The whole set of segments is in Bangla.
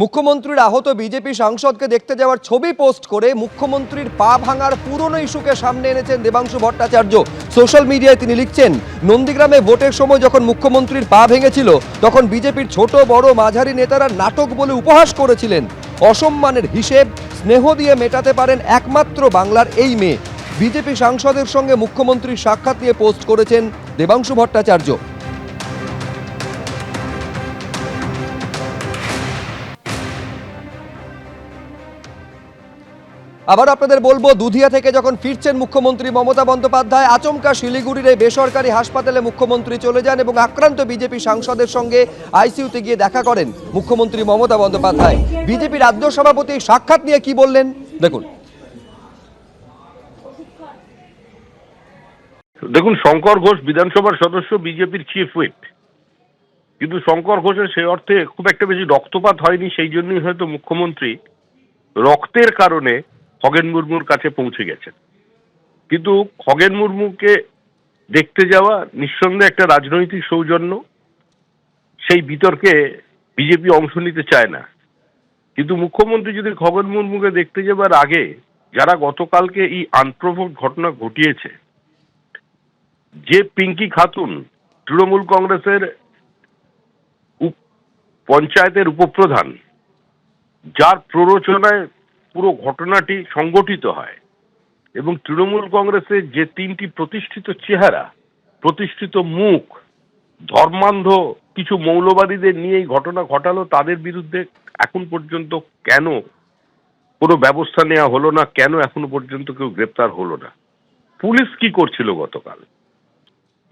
মুখ্যমন্ত্রীর আহত বিজেপি সাংসদকে দেখতে যাওয়ার ছবি পোস্ট করে মুখ্যমন্ত্রীর পা ভাঙার পুরনো ইস্যুকে সামনে এনেছেন দেবাংশু ভট্টাচার্য। সোশ্যাল মিডিয়ায় তিনি লিখছেন, নন্দীগ্রামে ভোটের সময় যখন মুখ্যমন্ত্রীর পা ভেঙেছিল, তখন বিজেপির ছোট, বড়, মাঝারি নেতারা নাটক বলে উপহাস করেছিলেন। অসম্মানের হিসেব স্নেহ দিয়ে মেটাতে পারেন একমাত্র বাংলার এই মেয়ে। বিজেপি সাংসদের সঙ্গে মুখ্যমন্ত্রীর সাক্ষাৎ নিয়ে পোস্ট করেছেন দেবাংশু ভট্টাচার্য। আবার আপনাদের বলব, দুধিয়া থেকে যখন ফিরছেন মুখ্যমন্ত্রী মমতা বন্দ্যোপাধ্যায়, আচমকা শিলিগুড়ির এই বেসরকারি হাসপাতালে মুখ্যমন্ত্রী চলে যান এবং আক্রান্ত বিজেপি সাংসদের সঙ্গে আইসিইউতে গিয়ে দেখা করেন মুখ্যমন্ত্রী মমতা বন্দ্যোপাধ্যায়। বিজেপি রাজ্য সভাপতি সাক্ষাৎ নিয়ে কি বললেন? দেখুন। দেখুন, শঙ্কর ঘোষ বিধানসভার সদস্য, বিজেপির চিফ হুইপ কিন্তু শঙ্কর ঘোষের সেই অর্থে খুব একটা বেশি রক্তপাত হয়নি, সেই জন্যই হয়তো মুখ্যমন্ত্রী রক্তের কারণে খগেন মুর্মুর কাছে পৌঁছে গেছেন। কিন্তু খগেন মুর্মুকে দেখতে যাওয়া নিঃসন্দেহে একটা রাজনৈতিক সৌজন্য। সেই বিতর্কে বিজেপি অংশ নিতে চায় না। কিন্তু মুখ্যমন্ত্রী যদি খগেন মুর্মুকে দেখতে যাবার আগে যারা গতকালকে এই আনপ্রভোক ঘটনা ঘটিয়েছে, যে পিঙ্কি খাতুন তৃণমূল কংগ্রেসের পঞ্চায়েতের উপপ্রধান, যার প্ররোচনায় পুরো ঘটনাটি সংগঠিত হয় এবং তৃণমূল কংগ্রেসের যে তিনটি প্রতিষ্ঠিত চেহারা প্রতিষ্ঠিত মুখ ধর্মান্ধ কিছু মৌলবাদীদের নিয়ে এই ঘটনা ঘটালো তাদের বিরুদ্ধে এখন পর্যন্ত কেন কোনো ব্যবস্থা নেওয়া হলো না কেন এখনও পর্যন্ত কেউ গ্রেপ্তার হলো না? পুলিশ কি করছিল গতকাল?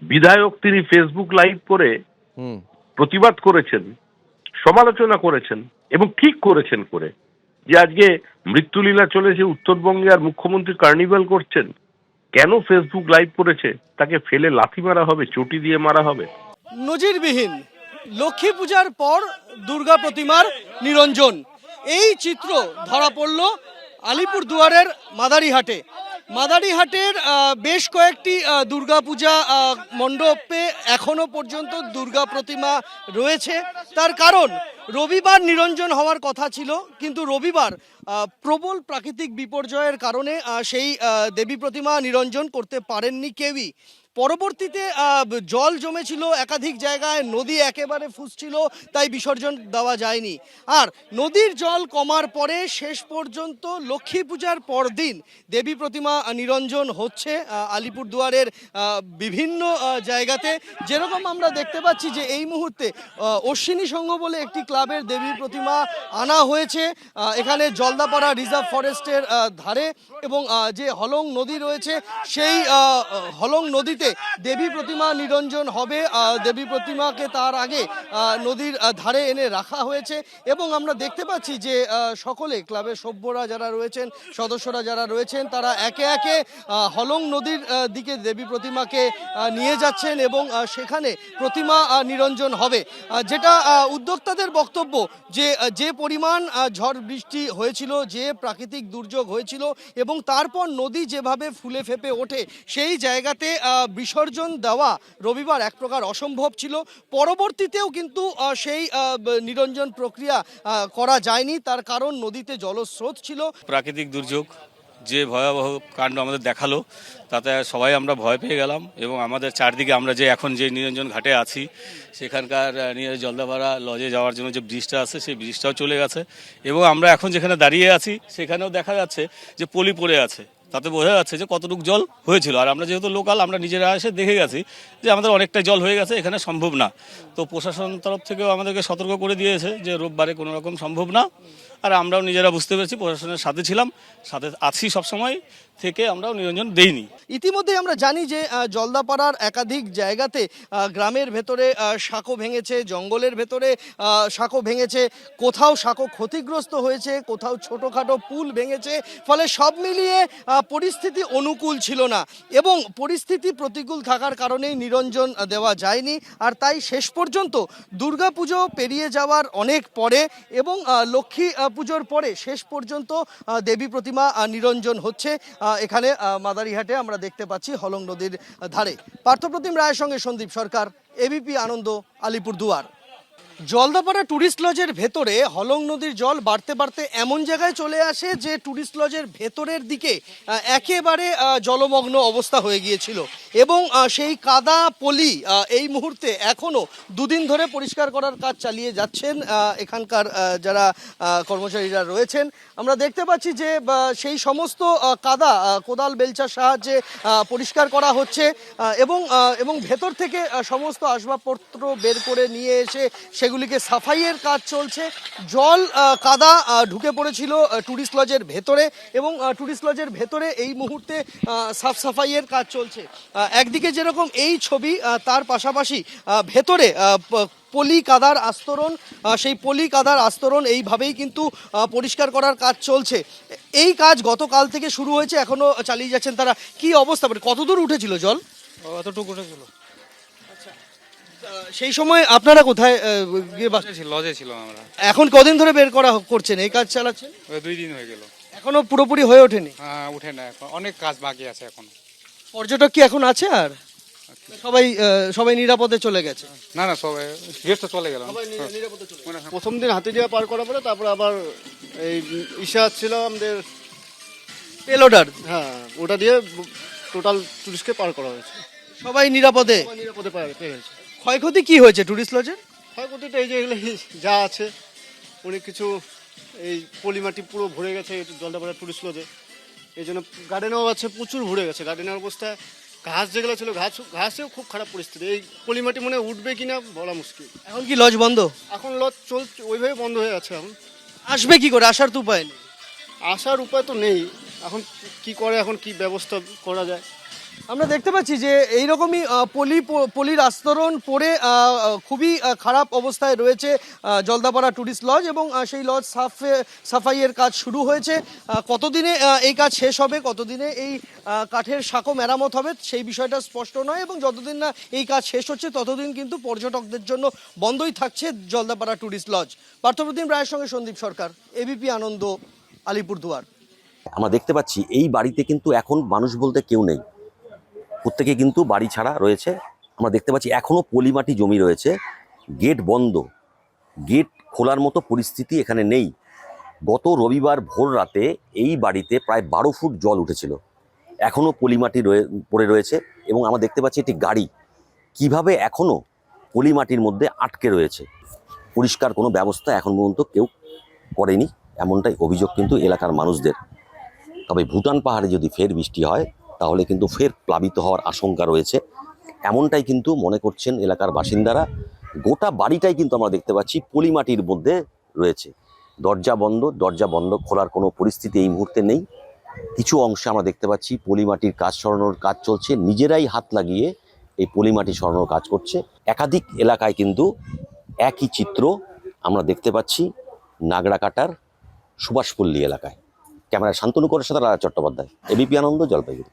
বিধায়ক তিনি ফেসবুক লাইভ করে হুম। প্রতিবাদ করেছেন সমালোচনা করেছেন এবং ঠিক করেছেন করে যে আজকে মৃত্যুলীলা চলেছে উত্তরবঙ্গে আর মুখ্যমন্ত্রী কার্নিভাল করছেন, কেন ফেসবুক লাইভ করেছে? তাকে ফেলে লাথি মারা হবে, চটি দিয়ে মারা হবে? নজিরবিহীন লক্ষ্মী পূজার পর দুর্গা প্রতিমার নিরঞ্জন। এই চিত্র ধরা পড়ল আলিপুর দুয়ারের মাদারিহাটে। মাদারিহাটের বেশ কয়েকটি দুর্গাপূজা মণ্ডপে এখনও পর্যন্ত দুর্গা প্রতিমা রয়েছে। তার কারণ রবিবার নিরঞ্জন হওয়ার কথা ছিল, কিন্তু রবিবার প্রবল প্রাকৃতিক বিপর্যয়ের কারণে সেই দেবী প্রতিমা নিরঞ্জন করতে পারেননি কেউই। পরবর্তীতে জল জমেছিল একাধিক জায়গায়, নদী একেবারে ফুসছিল, তাই বিসর্জন দেওয়া যায়নি। আর নদীর জল কমার পরে শেষ পর্যন্ত লক্ষ্মী পূজার পরদিন দেবী প্রতিমা নিরঞ্জন হচ্ছে আলিপুরদুয়ারের বিভিন্ন জায়গাতে। যেরকম আমরা দেখতে পাচ্ছি যে এই মুহূর্তে অশ্বিনী সংঘ বলে একটি ক্লাবের দেবী প্রতিমা আনা হয়েছে এখানে জলদাপাড়া রিজার্ভ ফরেস্টের ধারে এবং যে হলং নদী রয়েছে, সেই হলং নদীতে দেবী প্রতিমা নিরঞ্জন হবে। দেবী প্রতিমাকে তার আগে নদীর ধারে এনে রাখা হয়েছে এবং আমরা দেখতে পাচ্ছি যে সকলে ক্লাবের সভ্যরা যারা রয়েছেন, সদস্যরা যারা রয়েছেন, তারা একে একে হলং নদীর দিকে দেবী প্রতিমাকে নিয়ে যাচ্ছেন এবং সেখানে প্রতিমা নিরঞ্জন হবে। যেটা উদ্যোক্তাদের বক্তব্য যে যে পরিমাণ ঝড় বৃষ্টি হয়েছিল, যে প্রাকৃতিক দুর্যোগ হয়েছিল এবং তারপর নদী যেভাবে ফুলে ফেপে ওঠে, সেই জায়গাতে বিসর্জন দেওয়া রবিবার এক প্রকার অসম্ভব ছিল। পরবর্তীতেও কিন্তু সেই নিরঞ্জন প্রক্রিয়া করা যায়নি। তার কারণ নদীতে জলস্রোত ছিল। প্রাকৃতিক দুর্যোগ যে ভয়াবহ কাণ্ড আমাদের দেখাল, তাতে সবাই আমরা ভয় পেয়ে গেলাম এবং আমাদের চারদিকে আমরা যে এখন যে নিরঞ্জন ঘাটে আছি, সেখানকার নিয়ে জলদাপাড়া লজে যাওয়ার জন্য যে ব্রিজটা আছে, সেই ব্রিজটাও চলে গেছে এবং আমরা এখন যেখানে দাঁড়িয়ে আছি, সেখানেও দেখা যাচ্ছে যে পলি পড়ে আছে। তাতে বোঝা যাচ্ছে যে কতটুকু জল হয়েছিল। আর আমরা যেহেতু লোকাল আমরা নিজেরা এসে দেখে গেছি যে আমাদের অনেকটা জল হয়ে গেছে, এখানে সম্ভব না। তো প্রশাসন তরফ থেকেও আমাদেরকে সতর্ক করে দিয়েছে যে রোববারে কোনো রকম সম্ভব না। আর আমরাও নিজেরা বুঝতে পেরেছি, প্রশাসনের সাথে ছিলাম, সাথে আছি সবসময়, থেকে আমরাও নিরঞ্জন দেইনি। ইতিমধ্যে আমরা জানি যে জলদাপাড়ার একাধিক জায়গাতে গ্রামের ভেতরে সাঁকো ভেঙেছে, জঙ্গলের ভেতরে সাঁকো ভেঙেছে, কোথাও সাঁকো ক্ষতিগ্রস্ত হয়েছে, কোথাও ছোটোখাটো পুল ভেঙেছে, ফলে সব মিলিয়ে পরিস্থিতি অনুকূল ছিল না এবং পরিস্থিতি প্রতিকূল থাকার কারণেই নিরঞ্জন দেওয়া যায়নি। আর তাই শেষ পর্যন্ত দুর্গাপুজো পেরিয়ে যাওয়ার অনেক পরে এবং লক্ষ্মী পুজোর পরে শেষ পর্যন্ত দেবী প্রতিমা নিরঞ্জন হচ্ছে এখানে মাদারিহাটে আমরা দেখতে পাচ্ছি হলং নদীর ধারে। পার্থপ্রতিম রায়ের সঙ্গে সন্দীপ সরকার, এবিপি আনন্দ, আলিপুরদুয়ার। জলদাপাড়া ট্যুরিস্ট লজের ভেতরে হলং নদীর জল বাড়তে বাড়তে এমন জায়গায় চলে আসে যে ট্যুরিস্ট লজের ভেতরের দিকে একেবারে জলমগ্ন অবস্থা হয়ে গিয়েছিল। এবং সেই কাদা পলি এই মুহূর্তে এখনও দুদিন ধরে পরিষ্কার করার কাজ চালিয়ে যাচ্ছেন এখানকার যারা কর্মচারীরা রয়েছেন। আমরা দেখতে পাচ্ছি যে সেই সমস্ত কাদা কোদাল বেলচার সাহায্যে পরিষ্কার করা হচ্ছে এবং এবং ভেতর থেকে সমস্ত আসবাবপত্র বের করে নিয়ে এসে সেগুলিকে সাফাইয়ের কাজ চলছে। জল কাদা ঢুকে পড়েছিল ট্যুরিস্ট লজের ভেতরে এবং ট্যুরিস্ট লজের ভেতরে এই মুহূর্তে সাফ সাফাইয়ের কাজ চলছে। একদিকে যেরকম এই ছবি তার পাশাপাশি ভেতরে পলি কাদার আস্তরণ সেই পলি কাদার আস্তরণ এইভাবেই কিন্তু পরিষ্কার করার কাজ চলছে। এই কাজ গতকাল থেকে শুরু হয়েছে, এখনও চালিয়ে যাচ্ছেন তারা। কি অবস্থা? মানে কত দূর উঠেছিল জল? অতটুকু উঠেছিল। সেই সময় আপনারা কোথায় গিয়ে বাস- ছিল লজে ছিল আমরা। এখন কদিন ধরে বের করা করছেন? এই কাজ চালাচ্ছেন? দুই দিন হয়ে গেল। এখনও পুরোপুরি হয়ে ওঠেনি? হ্যাঁ উঠে না এখন। অনেক কাজ বাকি আছে এখন। পর্যটক কি এখন আছে আর? সবাই সবাই নিরাপদে চলে গেছে? না না সবাই গেস্ট চলে গেল। প্রথম দিন হাতিডিয়া পার করার পরে তারপর আবার এই ইশা ছিল আমাদের পেলোডার। হ্যাঁ ওটা দিয়ে টোটাল টুরিস্টকে পার করা হয়েছে। সবাই নিরাপদে? নিরাপদে পার পেয়ে গেছে। ক্ষয়ক্ষতি কি হয়েছে টুরিস্ট লজের ক্ষয়ক্ষতিটা এই যে এগুলো যা আছে অনেক কিছু এই পলিমাটি পুরো ভরে গেছে এই জলদাপাড়া টুরিস্ট লজে এই জন্য গার্ডেনও আছে প্রচুর ভরে গেছে। গার্ডেনের অবস্থা ঘাস যেগুলো ছিল ঘাস ঘাসেও খুব খারাপ পরিস্থিতি। এই পলিমাটি মনে উঠবে কিনা বলা মুশকিল। এখন কি লজ বন্ধ? এখন লজ চল ওইভাবে বন্ধ হয়ে আছে এখন। আসবে কি করে? আসার তো উপায় নেই। আসার উপায় তো নেই। এখন কি করে এখন কি ব্যবস্থা করা যায়? আমরা দেখতে পাচ্ছি যে এইরকমই পলি পলির আস্তরণ পড়ে খুবই খারাপ অবস্থায় রয়েছে জলদাপাড়া টুরিস্ট লজ এবং সেই লজ সাফে, সাফাইয়ের কাজ শুরু হয়েছে। কতদিনে এই কাজ শেষ হবে? কতদিনে এই কাঠের সাঁকো মেরামত হবে? সেই বিষয়টা স্পষ্ট নয় এবং যতদিন না এই কাজ শেষ হচ্ছে, ততদিন কিন্তু পর্যটকদের জন্য বন্ধই থাকছে জলদাপাড়া টুরিস্ট লজ। পার্থপ্রতিম রায়ের সঙ্গে সন্দীপ সরকার, এবিপি আনন্দ, আলিপুরদুয়ার। আমরা দেখতে পাচ্ছি, এই বাড়িতে কিন্তু এখন মানুষ বলতে কেউ নেই। প্রত্যেকে কিন্তু বাড়ি ছাড়া রয়েছে। আমরা দেখতে পাচ্ছি এখনও পলিমাটি জমি রয়েছে। গেট বন্ধ। গেট খোলার মতো পরিস্থিতি এখানে নেই। গত রবিবার ভোর রাতে এই বাড়িতে প্রায় বারো ফুট জল উঠেছিল। এখনও পলিমাটি রয়ে, পড়ে রয়েছে এবং আমরা দেখতে পাচ্ছি একটি গাড়ি। কীভাবে এখনও পলিমাটির মধ্যে আটকে রয়েছে? পরিষ্কার কোনো ব্যবস্থা এখন পর্যন্ত কেউ করেনি। এমনটাই অভিযোগ কিন্তু এলাকার মানুষদের। তবে ভুটান পাহাড়ে যদি ফের বৃষ্টি হয় তাহলে কিন্তু ফের প্লাবিত হওয়ার আশঙ্কা রয়েছে। এমনটাই কিন্তু মনে করছেন এলাকার বাসিন্দারা। গোটা বাড়িটাই কিন্তু আমরা দেখতে পাচ্ছি পলিমাটির মধ্যে রয়েছে। দরজা বন্ধ দরজা বন্ধ খোলার কোনো পরিস্থিতি এই মুহূর্তে নেই। কিছু অংশে আমরা দেখতে পাচ্ছি পলিমাটির কাজ সরানোর কাজ চলছে। নিজেরাই হাত লাগিয়ে এই পলিমাটি সরানোর কাজ করছে। একাধিক এলাকায় কিন্তু একই চিত্র আমরা দেখতে পাচ্ছি নাগরাকাটার সুভাষপল্লী এলাকায়। ক্যামেরায় শান্তনু করের সাথে রাজা চট্টোপাধ্যায়, এবিপি আনন্দ, জলপাইগুড়ি।